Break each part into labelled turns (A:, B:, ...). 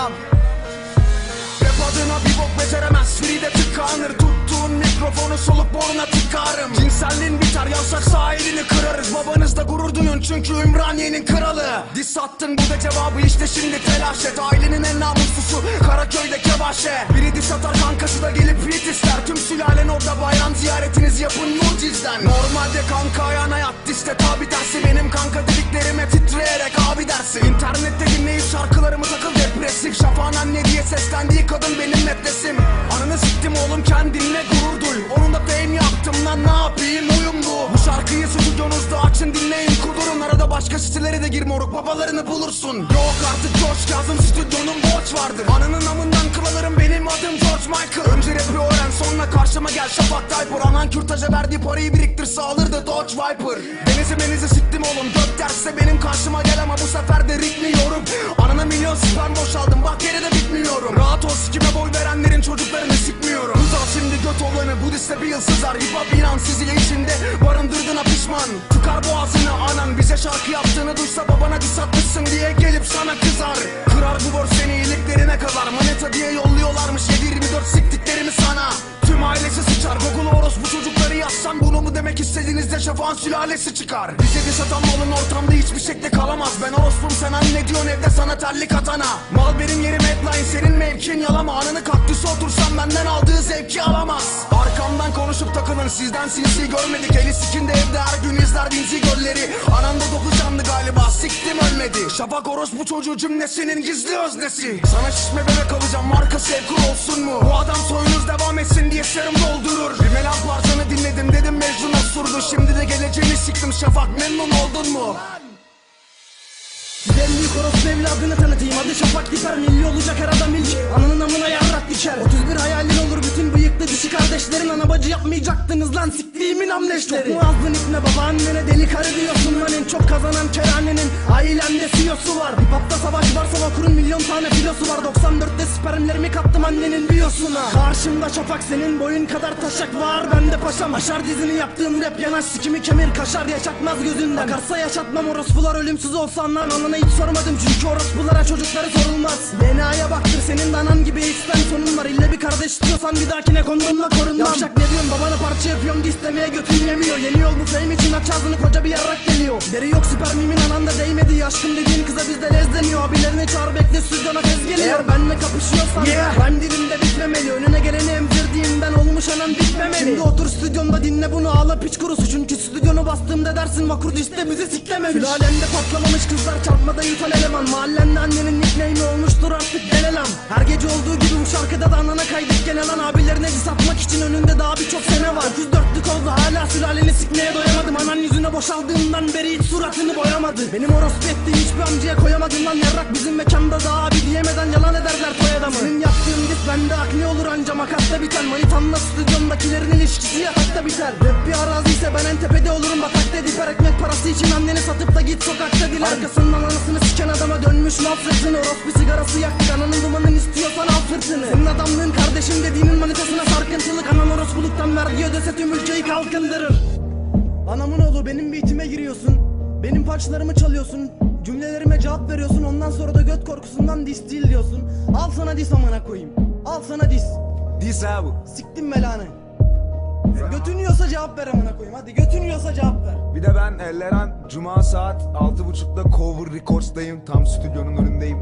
A: Devam Rap adına bir bok beceremez. Free tıkanır. Tuttuğun mikrofonu soluk boruna tıkarım. Cinselliğin biter. Yavşak sahilini kırarız. Babanızda gurur duyun. Çünkü Ümraniye'nin kralı. Diss attın. Bu da cevabı işte şimdi telaş et. Ailenin en namuslusu. Karaköy'de kebaşe. Biri diss atar. Kankası da gelip beat ister. Tüm sülalen orada bayram ziyaretinizi yapın mucizden. Normalde kanka ayağına yat. Diste kadın benim nefresim Ananı siktim oğlum kendinle gurur duy. Onun da fame yaptım lan ne yapayım uyum bu. Bu şarkıyı stüdyonuzda açın dinleyin kudurun Arada başka sitelere de gir moruk babalarını bulursun. Yok artık coş yazım stüdyonun borç vardır. Ananın amından kılalırım benim adım George Michael. Önce rapi öğren sonra karşıma gel. Şafak Tayfur Anan kürtaja verdiği parayı biriktir sağlardı Dodge Viper. Denizi menizi siktim oğlum dört terse benim karşıma gel ama bu sefer de ritmiyorum Anana milyon sperm boşaldım bak yere de bitmiyorum. Rahat ol sikime yıl sızar Hip hop inan sizi içinde. Barındırdığına pişman Tıkar boğazını anan bize şarkı yaptığını duysa babana diss atmışsın diye gelip sana kızar. Kırar bu borç seni iyiliklerine kadar. Maneta diye yolluyorlarmış 7-24 siktiklerimi sana. Tüm ailesi sıçar Google orospu çocukları yazsam Bunu mu demek istediğinizde şafağın sülalesi çıkar kalamaz Ben orospum sen anne diyorsun evde sana terlik atana. Mal benim yerim headline senin mevkin yalama. Ananı kaktüse otursam benden aldığı zevki alamaz. Arkamdan konuşup takılın sizden sinsi görmedik. Eli sikinde evde her gün izler dinzi gölleri. Ananda dokuz canlı galiba siktim ölmedi. Şafak orospu çocuğu cümlesinin gizli öznesi. Sana şişme bebek alacağım marka sevkur olsun mu? Bu adam soyunuz devam etsin diye serum doldurur. Bir melan parçanı dinledim dedim Mecnun osurdu. Şimdi de geleceğini siktim Şafak memnun oldun mu?
B: En büyük orospu evladını tanıtayım. Adı Şafak Diper milli olacak her adam ilk. Ananın amına yarrak diker. 31 hayalin olur bütün bıyıklı dişi kardeşlerin Ana bacı yapmayacaktınız lan. Siktiğimin amleşleri. Çok mu azdın ipne babaannene deli karı diyorsun lan. En çok kazanan kerhanenin ailemde CEO'su var. Hip hopta savaş varsa vakurun milyon tane filosu var. 94'te spermlerimi kattım annenin biyosuna Karşımda Şafak senin boyun kadar taşak var. Bende paşam. Aşar dizini yaptığım rap yanaş sikimi kemir kaşar yaşatmaz gözünden. Bakarsa yaşatmam orospular ölümsüz olsan lan Anana hiç sormadım çünkü orospulara çocukları sorulmaz. DNA'ya baktır senin de anan gibi içten sonun var. İlle bir kardeş istiyorsan bir dahakine kondomla korunmam. Yavşak ne diyorsun? Babana parça yapıyorum istemeye götün yemiyor. Yeni yol bu fame için aç ağzını koca bir yarrak geliyor. Deri yok spermimin anan da değmedi. Aşkım dediğin kıza bizde lez deniyor. Abilerini çağır bekle stüdyona tez geliyor. Eğer benle kapışıyorsan ben dilimde bitmemeli Önüne geleni emzirdiğimden olmuş anan bitmemeli. Şimdi otur stüdyomda dinle bunu ağla piç kurusu. Çünkü bastığımda dersin vakur dişte bizi siklememiş. Sülalemde patlamamış kızlar çarpmadan yutan eleman. Mahallende annenin nickname'i olmuştur artık gelelam Her gece olduğu gibi bu şarkıda da anana kaydık gene lan. Abilerine diss atmak için önünde daha birçok sene var. Öküz dörtlük oldu hala sülaleni sikmeye doyamadım. Anan yüzüne boşaldığından beri hiç suratını boyamadı. Benim orospu ettiğim hiçbir amcaya koyamadım lan. Yarrak bizim mekanda daha abi diyemeden yalan ederler toy adamı. Senin yaptığın diss bende akli olur anca makasta biter. Manitanla stüdyomdakilerin ilişkisi yatakta biter. Rap bir arazi ise ben en tepede olurum batakta diper Ekmek parası için anneni satıp da git sokakta diler Arkasından anasını siken adama dönmüş mal sırtını. Orospu sigarası yaktık ananın dumanını istiyorsan al fırtını Senin adamlığın kardeşim dediğinin manitasına sarkıntılık. Anan orospuluktan verdiği ödese tüm ülkeyi kalkındırır. Anamın oğlu benim beatime giriyorsun. Benim parçalarımı çalıyorsun. Cümlelerime cevap veriyorsun. Ondan sonra da göt korkusundan dis değil diyorsun. Al sana dis amına koyayım. Al sana dis.
A: Diss ha bu
B: Siktim belanı Götün yiyorsa cevap ver amına koyayım. Hadi götün yiyorsa cevap ver.
C: Bir de ben Elleren Cuma saat 6.30'da Cover Records'dayım Tam stüdyonun önündeyim.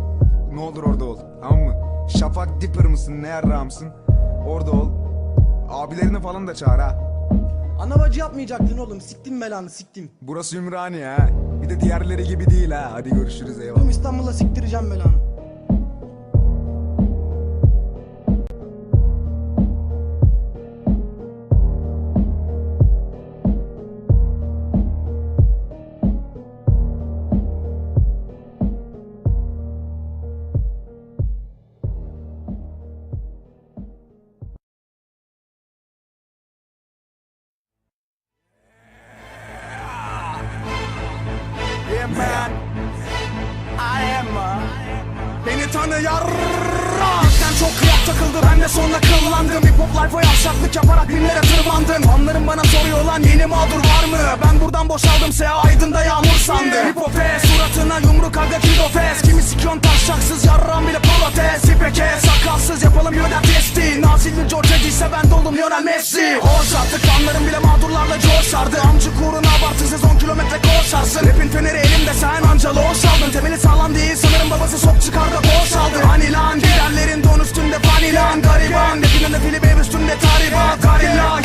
C: Ne olur orada ol tamam mı? Şafak Dipper mısın ne yarrağımsın? Orada ol. Abilerini falan da çağır ha.
B: Ana bacı yapmayacaktın oğlum. Siktim belanı siktim.
C: Burası Ümraniye ha. Bir de diğerleri gibi değil ha. Hadi görüşürüz eyvallah.
B: Tüm İstanbul'a siktireceğim belanı
A: vatanı yarra Sen çok rap takıldı. Ben de sonra kıllandım. Hip hop life'a yavşaklık yaparak binlere tırmandım. Fanlarım bana soruyor lan yeni mağdur var mı? Ben buradan boşaldım. Seya aydında yağmur sandım Hip hop e, suratına yumruk aga kido fes Kimi sikiyon taşaksız yarram bile palates İpeke sakalsız yapalım yönden testi. Nazilli George ise ben dolum Lionel Messi. Hoş artık fanlarım bile mağdurlarla coşardı Amcı kurun abartısız 10 kilometre koşarsın. Rapin feneri elimde sen anca loş aldın. Temeli sağlam değil Karilla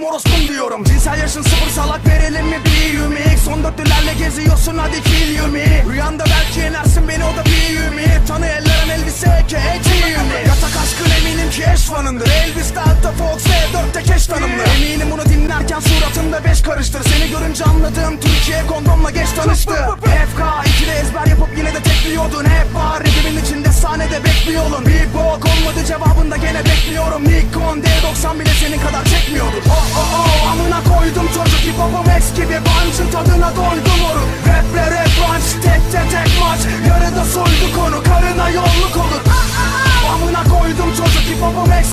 A: benim orospum diyorum. Cinsel yaşın sıfır salak verelim mi? Büyüğümü İlk son dörtlülerle geziyorsun hadi kill you me. Rüyanda belki yenersin beni o da büyüğümü Tanı ellerim elbise ki etiğimi Yatak aşkın eminim ki eş fanındır Elvis Delta Fox V4'te keş tanımlı Eminim bunu dinlerken suratında beş karıştır. Seni görünce anladığım Türkiye kondomla geç tanıştı. FK ikili ezber yapıp yine de tekliyordun. Hep içinde sahnede bekliyordun Bir bok olmadı cevabında gene bekliyorum. Nikon D90 bile senin kadar çekmiyordur. Oh oh oh